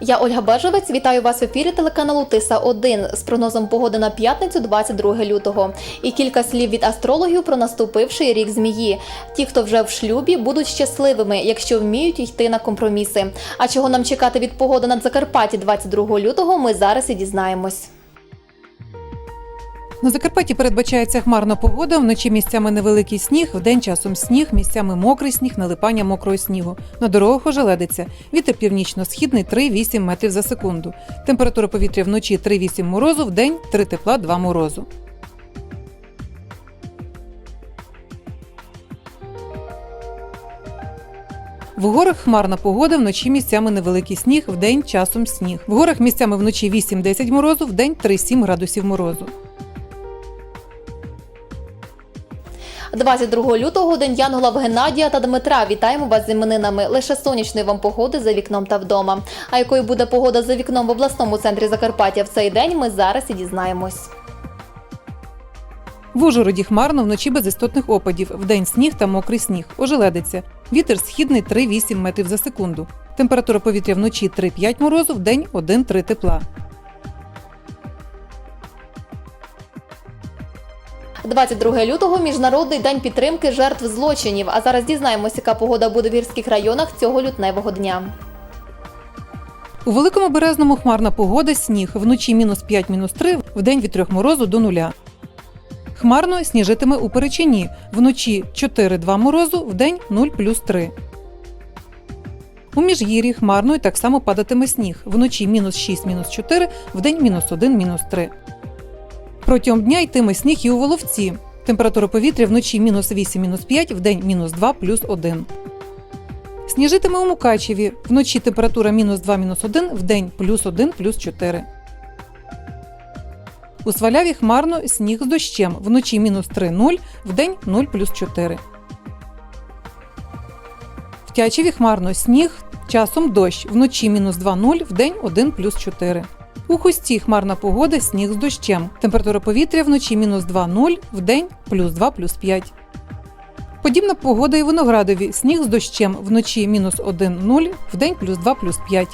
Я Ольга Бежевець. Вітаю вас в ефірі телеканалу Тиса 1 з прогнозом погоди на п'ятницю, 22 лютого. І кілька слів від астрологів про наступивший рік змії. Ті, хто вже в шлюбі, будуть щасливими, якщо вміють йти на компроміси. А чого нам чекати від погоди на Закарпатті 22 лютого, ми зараз і дізнаємось. На Закарпатті передбачається хмарна погода, вночі місцями невеликий сніг, вдень часом сніг, місцями мокрий сніг, налипання мокрого снігу. На дорогах ожеледиться. Вітер північно-східний 3-8 метрів за секунду. Температура повітря вночі 3-8 морозу, вдень 3 тепла, 2 морозу. В горах хмарна погода, вночі місцями невеликий сніг, вдень часом сніг. В горах місцями вночі 8-10 морозу, вдень 3-7 градусів морозу. 22 лютого день Янгола Геннадія та Дмитра. Вітаємо вас з іменинами. Лише сонячної вам погоди за вікном та вдома. А якою буде погода за вікном в обласному центрі Закарпаття в цей день, ми зараз і дізнаємось. В Ужгороді хмарно вночі без істотних опадів, вдень сніг та мокрий сніг. Ожеледиться. Вітер східний 3-8 метрів за секунду. Температура повітря вночі 3-5 морозу, вдень 1-3 тепла. 22 лютого міжнародний день підтримки жертв злочинів. А зараз дізнаємося, яка погода буде в гірських районах цього лютневого дня. У великому березному хмарна погода, сніг, вночі мінус 5 мінус 3, вдень від 3 морозу до нуля. Хмарно сніжитиме у Перечині, вночі 4-2 морозу, вдень 0 плюс 3. У Міжгір'ї хмарно і так само падатиме сніг, вночі мінус 6 мінус 4, вдень мінус 1 мінус 3. Протягом дня йтиме сніг і у Воловці. Температура повітря вночі мінус 8 мінус 5, вдень мінус 2 плюс 1. Сніжитиме у Мукачеві. Вночі температура мінус 2 мінус 1, вдень плюс 1 плюс 4. У Сваляві хмарно сніг з дощем. Вночі мінус 3 0, вдень 0 плюс 4. В Тячеві хмарно сніг, часом дощ. Вночі мінус 2 0, вдень 1 плюс 4. У Хусті хмарна погода, сніг з дощем. Температура повітря вночі мінус 2 0, вдень плюс 2 плюс 5. Подібна погода і Виноградові. Сніг з дощем вночі мінус 1 0, вдень плюс 2 плюс 5.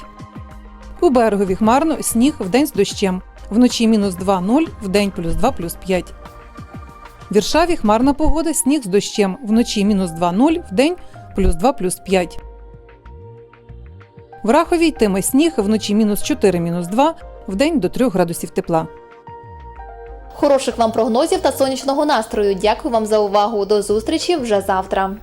У Берегові хмарно сніг вдень з дощем. Вночі мінус 2 0, вдень плюс 2 плюс 5. В Віршаві хмарна погода, сніг з дощем. Вночі мінус 2 0, вдень плюс 2 плюс 5. В Рахові йтиме сніг вночі мінус 4 мінус 2, вдень до 3 градусів тепла. Хороших вам прогнозів та сонячного настрою. Дякую вам за увагу. До зустрічі вже завтра.